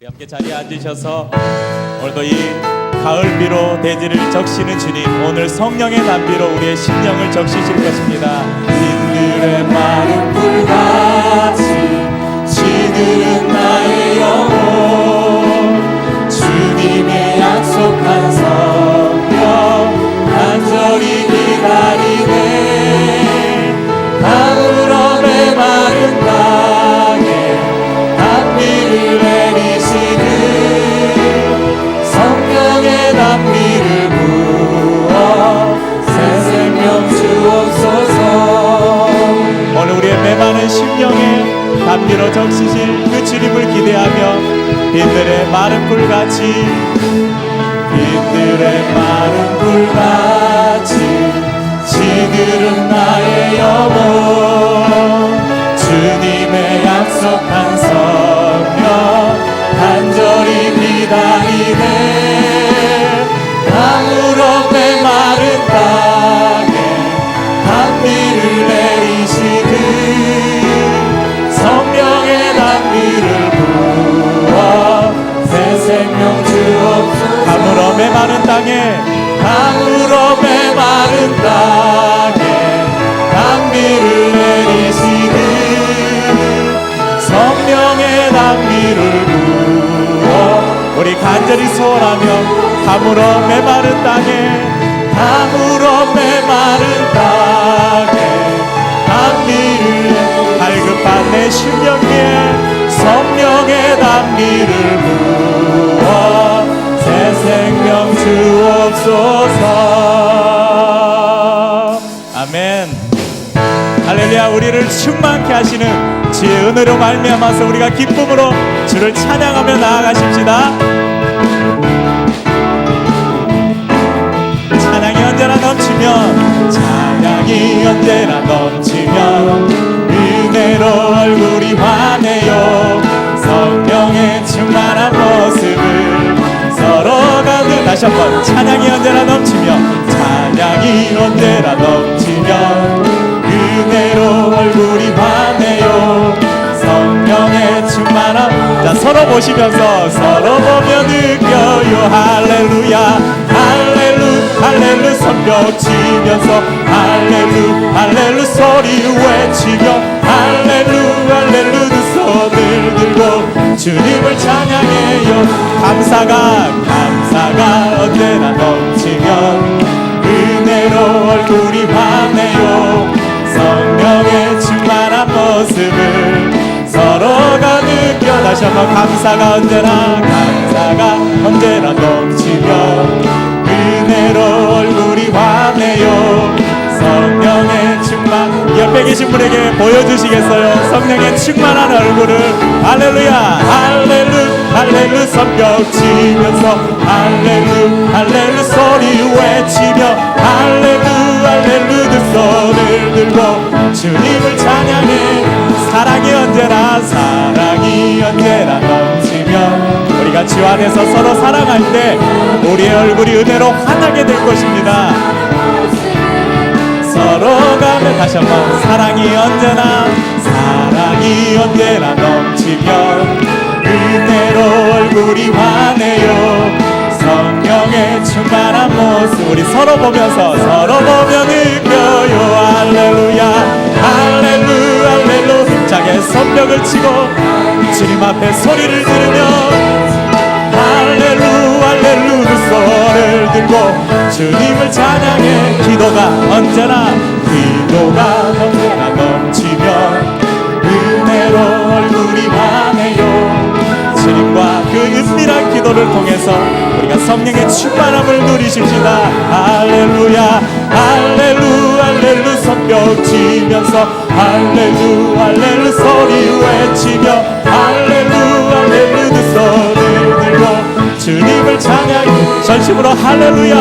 우리 함께 자리에 앉으셔서 오늘도 이 가을비로 대지를 적시는 주님 오늘 성령의 단비로 우리의 심령을 적시실 것입니다. 빈들의 마른 불같이 시들은 나의 영혼 주님의 약속한 성령 간절히 단비로 적시실 그 주님을 기대하며 빈들의 마른 불같이 빈들의 마른 불같이 시들은 나의 영혼. 주님의 약속한 강으로 메마른 땅에 강으로 메마른 땅에 단비를 내리시듯 성령의 단비를 부어 우리 간절히 소원하며 감으로 메마른 땅에 감으로 메마른 땅에 단비를 갈급한 내 심령 위에 성령의 단비를 부어 주옵소서. 아멘. 할렐루야 우리를 충만케 하시는 주의 은혜로 말미암아서 우리가 기쁨으로 주를 찬양하며 나아가십시다. 찬양이 언제나 넘치면 찬양이 언제나 넘치면 은혜로 얼굴이 환해요 다시 한번 찬양이 언제나 넘치면 찬양이 언제나 넘치면 은혜로 얼굴이 환해요. 성령의 충만함. 자 서로 보시면서 서로 보며 느껴요. 할렐루야 할렐루 할렐루 손뼉 치면서 할렐루 할렐루 소리 외치며 할렐루 할렐루 두 손을 들고 주님을 찬양해요. 감사가 감사가 언제나 넘치면 은혜로 얼굴이 환해요. 성령의 충만한 모습을 서로가 느껴. 다시 한번 감사가 언제나 감사가 언제나 넘치며 옆에 계신 분에게 보여주시겠어요? 성령의 충만한 얼굴을. 할렐루야 할렐루 할렐루 성격 치면서. 할렐루 할렐루 소리 외치며. 할렐루 할렐루 두 손을 들고 주님을 찬양해. 사랑이 언제나 사랑이 언제나 넘치면 우리가 주 안에서 서로 사랑할 때 우리의 얼굴이 은혜로 환하게 될 것입니다 서로가 다시 한번 사랑이 언제나 사랑이 언제나 넘치면 은혜로 얼굴이 환해요. 성령의 충만한 모습 우리 서로 보면서 서로 보며 느껴요. 할렐루야 할렐루 할렐루. 자기 손뼉을 치고 주님 앞에 소리를 지르며 들고 주님을 찬양해. 기도가 언제나 기도가 언제나 넘치면 은혜로 얼굴이 환해요. 주님과 그 은밀한 기도를 통해서 우리가 성령의 충만함을 누리십시다. 할렐루야 할렐루 할렐루 손뼉 치면서 할렐루 할렐루 소리 외치며 할렐루 할렐루 두 손을 들고 주님을 찬양해. 전심으로 할렐루야.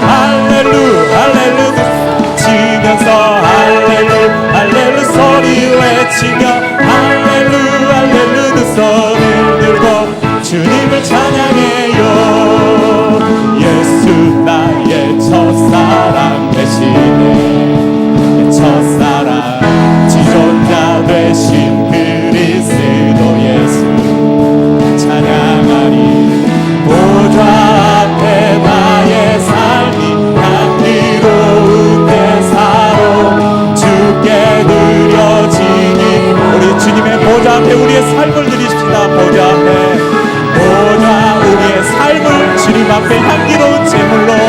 할렐루 할렐루. 두 치면서 할렐루. 할렐루 소리 외치며 할렐루 할렐루 두 손을 들고 주님 앞에 향기로운 제물로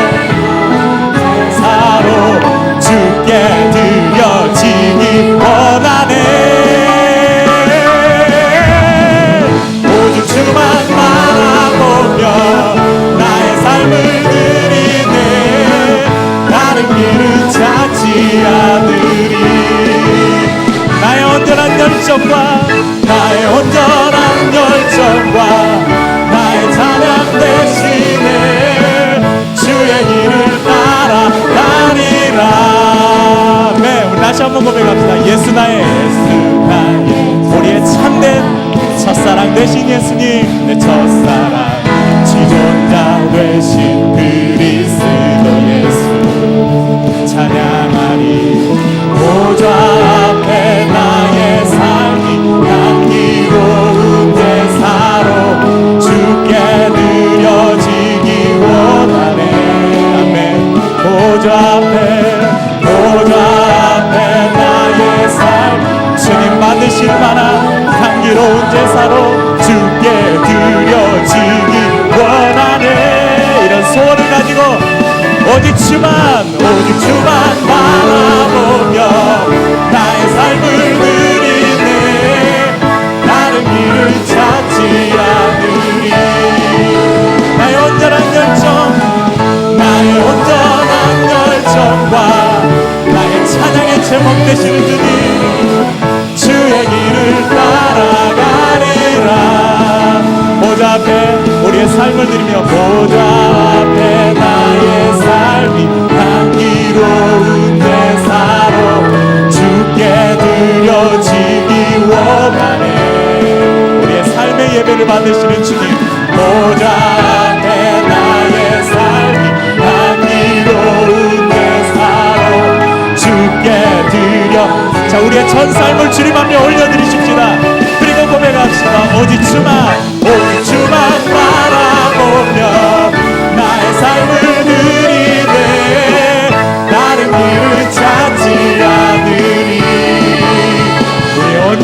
같이 한번 고백합니다. 예수 나의, 예수 나의 우리의 참된 첫사랑 되신 예수님 내 첫사랑 지존자 되신 그리스도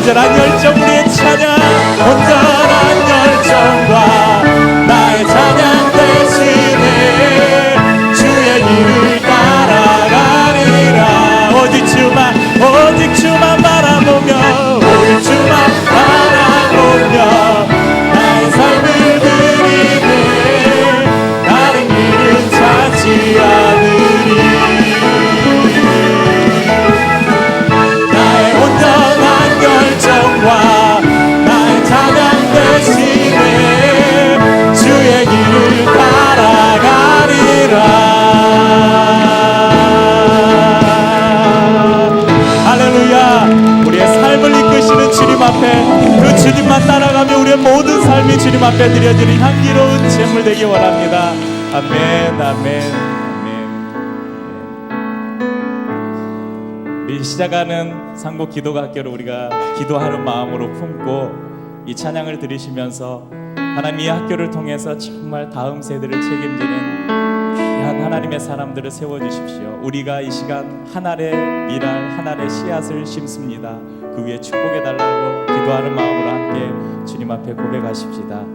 간절한 열정 우리의 찬양. 앞에 드려지는 향기로운 제물 되기 원합니다. 아멘, 아멘, 아멘. 우리 시작하는 상곡 기도가 학교를 우리가 기도하는 마음으로 품고 이 찬양을 들으시면서 하나님이 학교를 통해서 정말 다음 세대를 책임지는 귀한 하나님의 사람들을 세워주십시오. 우리가 이 시간 하늘의 미랄, 하늘의 씨앗을 심습니다. 그 위에 축복해달라고 기도하는 마음으로 함께 주님 앞에 고백하십시다.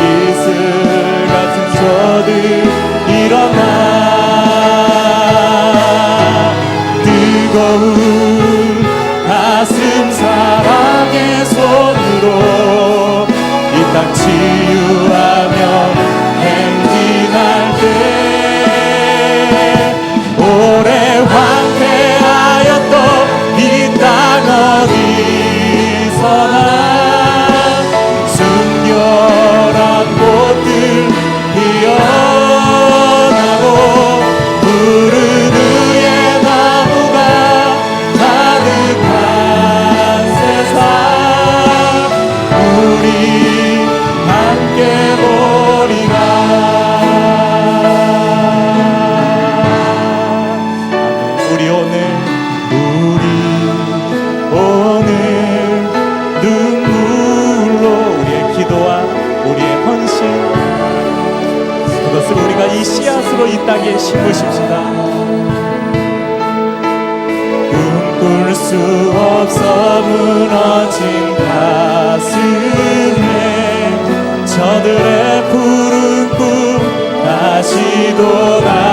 이슬 같은 저들 일어나 뜨거운 가슴 사랑의 손으로 이 땅 치유 씨로 이 땅에 심으십시다. 꿈꿀 수 없어 무너진 가슴에 저들의 푸른 꿈 다시 돌아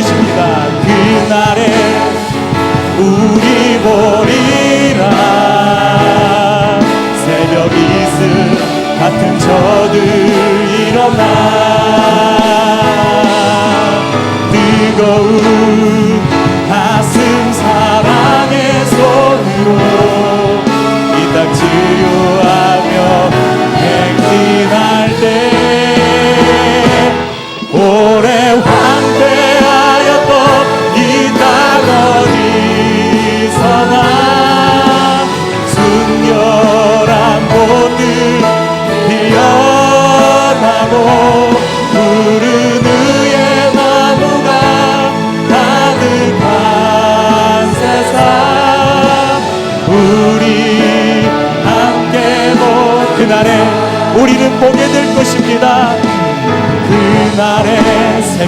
것입니다. 그날에 우리 보리라 새벽 이슬 같은 저들 일어나 뜨거운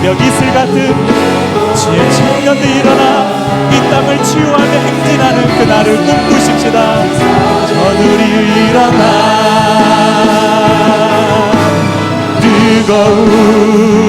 새벽 이슬 같은 지혜 청년들 일어나 이 땅을 치유하며 행진하는 그날을 꿈꾸십시다. 저들이 일어나 뜨거운